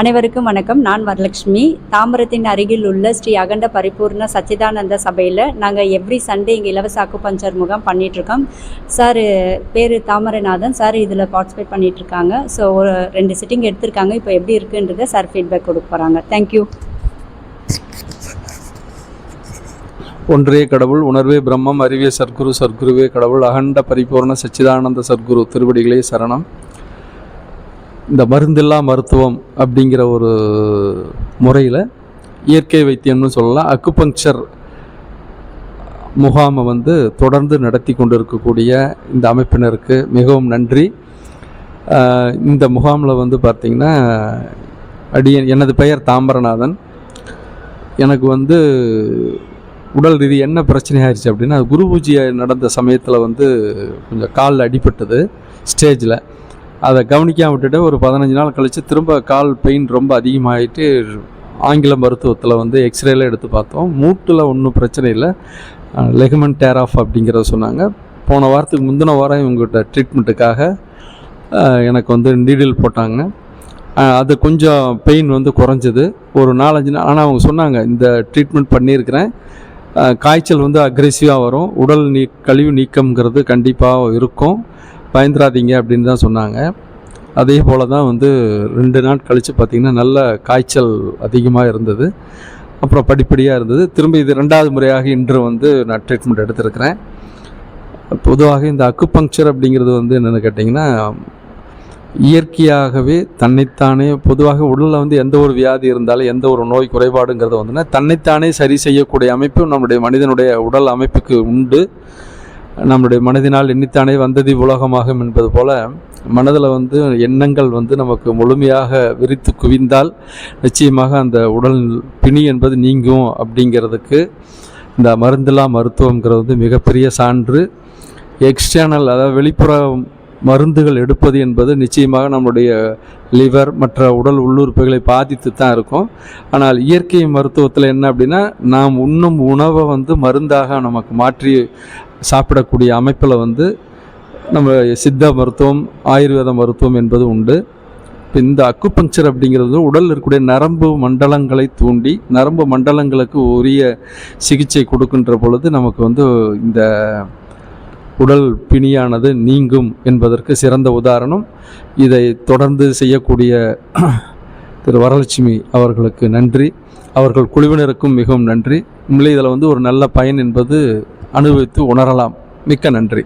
அனைவருக்கும் வணக்கம். நான் வரலட்சுமி. தாம்பரத்தின் அருகில் உள்ள ஸ்ரீ அகண்ட பரிபூர்ண சச்சிதானந்த சபையில் நாங்கள் எவ்ரி சண்டே இங்கே இலவச அக்குபஞ்சர் முகாம் பண்ணிகிட்ருக்கோம் சார் பேர் தாமரநாதன். சார் இதில் பார்ட்டிசிபேட் பண்ணிகிட்ருக்காங்க ஸோ ஒரு ரெண்டு சிட்டிங் எடுத்திருக்காங்க. இப்போ எப்படி இருக்குன்றதை சார் ஃபீட்பேக் கொடுக்க போகிறாங்க தேங்க்யூ ஒன்றே கடவுள் உணர்வே பிரம்மம் அறிவே சர்க்குரு சர்க்குருவே கடவுள் அகண்ட பரிபூர்ண சச்சிதானந்த சர்க்குரு திருவடிகளே சரணம். இந்த மருந்தில்லா மருத்துவம் அப்படிங்கிற ஒரு முறையில் இயற்கை வைத்தியம்னு சொல்லலாம். அக்குபங்க்சர் முகாமை வந்து தொடர்ந்து நடத்தி கொண்டு இருக்கக்கூடிய இந்த அமைப்பினருக்கு மிகவும் நன்றி. இந்த முகாமில் வந்து பார்த்திங்கன்னா அடியன் எனது பெயர் தாம்பரநாதன். எனக்கு வந்து உடல் ரீதி என்ன பிரச்சனை ஆயிடுச்சு அப்படின்னா குரு பூஜை நடந்த சமயத்தில் வந்து கொஞ்சம் காலில் அடிபட்டது ஸ்டேஜில். அதை கவனிக்காம விட்டுட்டு ஒரு பதினஞ்சு நாள் கழித்து திரும்ப கால் பெயின் ரொம்ப அதிகமாகிட்டு ஆங்கில மருத்துவத்தில் வந்து எக்ஸ்ரேலாம் எடுத்து பார்த்தோம். மூட்டில் ஒன்றும் பிரச்சனை இல்லை. லெகமெண்ட் டேர் ஆஃப் அப்படிங்கிறத சொன்னாங்க. போன வாரத்துக்கு முந்தின வாரம் இவங்ககிட்ட ட்ரீட்மெண்ட்டுக்காக எனக்கு வந்து நீடில் போட்டாங்க. அது கொஞ்சம் பெயின் வந்து குறைஞ்சது. ஒரு நாலஞ்சு நாள் ஆனால் அவங்க சொன்னாங்க இந்த ட்ரீட்மெண்ட் பண்ணியிருக்கிறேன். காய்ச்சல் வந்து அக்ரெசிவாக வரும். உடல் நீ கழிவு நீக்கம்ங்கிறது கண்டிப்பாக இருக்கும். பயந்துடாதீங்க அப்படின்னு தான் சொன்னாங்க. அதே போல் தான் வந்து ரெண்டு நாள் கழித்து பார்த்திங்கன்னா நல்ல காய்ச்சல் அதிகமாக இருந்தது. அப்புறம் படிப்படியாக இருந்தது. திரும்ப இது ரெண்டாவது முறையாக இன்று வந்து நான் ட்ரீட்மெண்ட் எடுத்திருக்கிறேன். பொதுவாக இந்த அக்குபங்க்சர் அப்படிங்கிறது வந்து என்னென்னு கேட்டிங்கன்னா இயற்கையாகவே தன்னைத்தானே பொதுவாக உடலில் வந்து எந்த ஒரு வியாதி இருந்தாலும் எந்த ஒரு நோய் குறைபாடுங்கிறது வந்துன்னா தன்னைத்தானே சரி செய்யக்கூடிய அமைப்பு நம்முடைய மனிதனுடைய உடல் அமைப்புக்கு உண்டு. நம்முடைய மனதினால் எண்ணித்தானே வந்தது உலகமாகும் என்பது போல மனதில் வந்து எண்ணங்கள் வந்து நமக்கு முழுமையாக விரித்து குவிந்தால் நிச்சயமாக அந்த உடல் பிணி என்பது நீங்கும் அப்படிங்கிறதுக்கு இந்த மருந்தில்லா மருத்துவங்கிறது வந்து மிகப்பெரிய சான்று. எக்ஸ்டர்னல் அதாவது வெளிப்புற மருந்துகள் எடுப்பது என்பது நிச்சயமாக நம்முடைய லிவர் மற்ற உடல் உள்ளுறுப்புகளை பாதித்து தான் இருக்கும். ஆனால் இயற்கை மருத்துவத்தில் என்ன அப்படின்னா நாம் உண்ணும் உணவை வந்து மருந்தாக நமக்கு மாற்றி சாப்பிடக்கூடிய அமைப்பில் வந்து நம்ம சித்த மருத்துவம் ஆயுர்வேத மருத்துவம் என்பது உண்டு. இந்த அக்குபங்சர் அப்படிங்கிறது உடலில் இருக்கக்கூடிய நரம்பு மண்டலங்களை தூண்டி நரம்பு மண்டலங்களுக்கு உரிய சிகிச்சை கொடுக்கின்ற பொழுது நமக்கு வந்து இந்த உடல் பிணியானது நீங்கும் என்பதற்கு சிறந்த உதாரணம். இதை தொடர்ந்து செய்யக்கூடிய திரு வரலட்சுமி அவர்களுக்கு நன்றி. அவர்கள் குழுவினருக்கும் மிகவும் நன்றி. உண்மையிலே இதில் வந்து ஒரு நல்ல பயன் என்பது அனுபவித்து உணரலாம். மிக்க நன்றி.